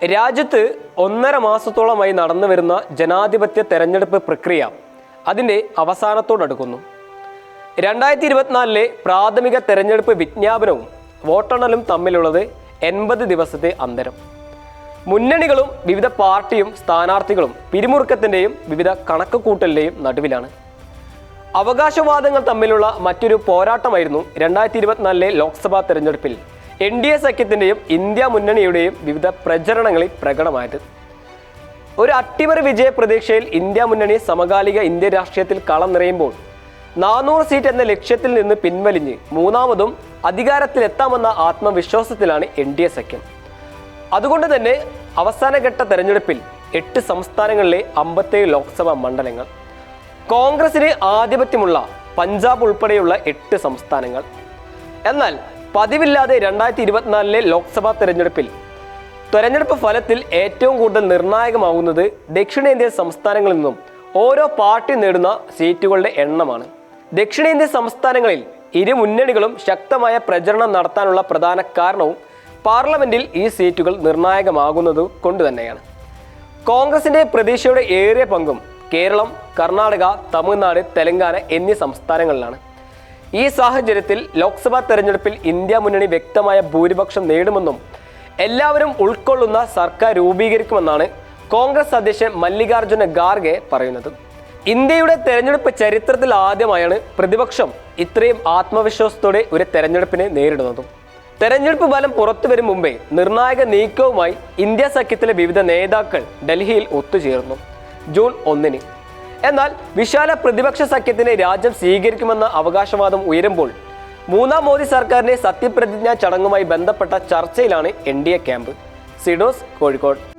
രാജ്യത്ത് ഒന്നര മാസത്തോളമായി നടന്നു വരുന്ന ജനാധിപത്യ തെരഞ്ഞെടുപ്പ് പ്രക്രിയ അതിന്റെ അവസാനത്തോടടുക്കുന്നു രണ്ടായിരത്തി ഇരുപത്തിനാലിലെ പ്രാഥമിക തെരഞ്ഞെടുപ്പ് വിജ്ഞാപനവും വോട്ടെണ്ണലും തമ്മിലുള്ളത് എൺപത് ദിവസത്തെ അന്തരം. മുന്നണികളും വിവിധ പാർട്ടിയും സ്ഥാനാർത്ഥികളും പിരിമുറുക്കത്തിന്റെയും വിവിധ കണക്കുകൂട്ടലിന്റെയും നടുവിലാണ്. അവകാശവാദങ്ങൾ തമ്മിലുള്ള മറ്റൊരു പോരാട്ടമായിരുന്നു രണ്ടായിരത്തി ഇരുപത്തിനാലിലെ ലോക്സഭാ തെരഞ്ഞെടുപ്പിൽ. എൻ ഡി എ സഖ്യത്തിന്റെയും ഇന്ത്യ മുന്നണിയുടെയും വിവിധ പ്രചരണങ്ങളിൽ പ്രകടമായത്. ഒരു അട്ടിമറി വിജയ പ്രതീക്ഷയിൽ ഇന്ത്യ മുന്നണി സമകാലിക ഇന്ത്യ രാഷ്ട്രീയത്തിൽ കളം നിറയുമ്പോൾ നാനൂറ് സീറ്റ് എന്ന ലക്ഷ്യത്തിൽ നിന്ന് പിൻവലിഞ്ഞ് മൂന്നാമതും അധികാരത്തിലെത്താമെന്ന ആത്മവിശ്വാസത്തിലാണ് എൻ ഡി എ സഖ്യം. അതുകൊണ്ട് തന്നെ അവസാനഘട്ട തെരഞ്ഞെടുപ്പിൽ എട്ട് സംസ്ഥാനങ്ങളിലെ അമ്പത്തേഴ് ലോക്സഭാ മണ്ഡലങ്ങൾ കോൺഗ്രസിന് ആധിപത്യമുള്ള പഞ്ചാബ് ഉൾപ്പെടെയുള്ള എട്ട് സംസ്ഥാനങ്ങൾ. എന്നാൽ പതിവില്ലാതെ രണ്ടായിരത്തി ഇരുപത്തിനാലിലെ ലോക്സഭാ തെരഞ്ഞെടുപ്പിൽ. തെരഞ്ഞെടുപ്പ് ഫലത്തിൽ ഏറ്റവും കൂടുതൽ നിർണായകമാവുന്നത് ദക്ഷിണേന്ത്യൻ സംസ്ഥാനങ്ങളിൽ നിന്നും ഓരോ പാർട്ടി നേടുന്ന സീറ്റുകളുടെ എണ്ണമാണ്. ദക്ഷിണേന്ത്യൻ സംസ്ഥാനങ്ങളിൽ ഇരു മുന്നണികളും ശക്തമായ പ്രചരണം നടത്താനുള്ള പ്രധാന കാരണവും പാർലമെന്റിൽ ഈ സീറ്റുകൾ നിർണായകമാകുന്നത് കൊണ്ട് തന്നെയാണ്. കോൺഗ്രസിന്റെ പ്രതീക്ഷയുടെ ഏറിയ പങ്കും കേരളം കർണാടക തമിഴ്നാട് തെലങ്കാന എന്നീ സംസ്ഥാനങ്ങളിലാണ്. ഈ സാഹചര്യത്തിൽ ലോക്സഭാ തെരഞ്ഞെടുപ്പിൽ ഇന്ത്യ മുന്നണി വ്യക്തമായ ഭൂരിപക്ഷം നേടുമെന്നും എല്ലാവരും ഉൾക്കൊള്ളുന്ന സർക്കാർ രൂപീകരിക്കുമെന്നാണ് കോൺഗ്രസ് അധ്യക്ഷൻ മല്ലികാർജുന ഖാർഗെ പറയുന്നത്. ഇന്ത്യയുടെ തെരഞ്ഞെടുപ്പ് ചരിത്രത്തിൽ ആദ്യമായാണ് പ്രതിപക്ഷം ഇത്രയും ആത്മവിശ്വാസത്തോടെ ഒരു തെരഞ്ഞെടുപ്പിനെ നേരിടുന്നതും. തെരഞ്ഞെടുപ്പ് ഫലം പുറത്തു വരും മുമ്പേ നിർണായക നീക്കവുമായി ഇന്ത്യ സഖ്യത്തിലെ വിവിധ നേതാക്കൾ ഡൽഹിയിൽ ഒത്തുചേർന്നു. ജൂൺ ഒന്നിന് എന്നാൽ വിശാല പ്രതിപക്ഷ സഖ്യത്തിനെ രാജ്യം സ്വീകരിക്കുമെന്ന അവകാശവാദം ഉയരുമ്പോൾ മൂന്നാം മോദി സർക്കാരിന്റെ സത്യപ്രതിജ്ഞാ ചടങ്ങുമായി ബന്ധപ്പെട്ട ചർച്ചയിലാണ് എൻ ഡി എ ക്യാമ്പ്. സിഡോസ് കോഴിക്കോട്.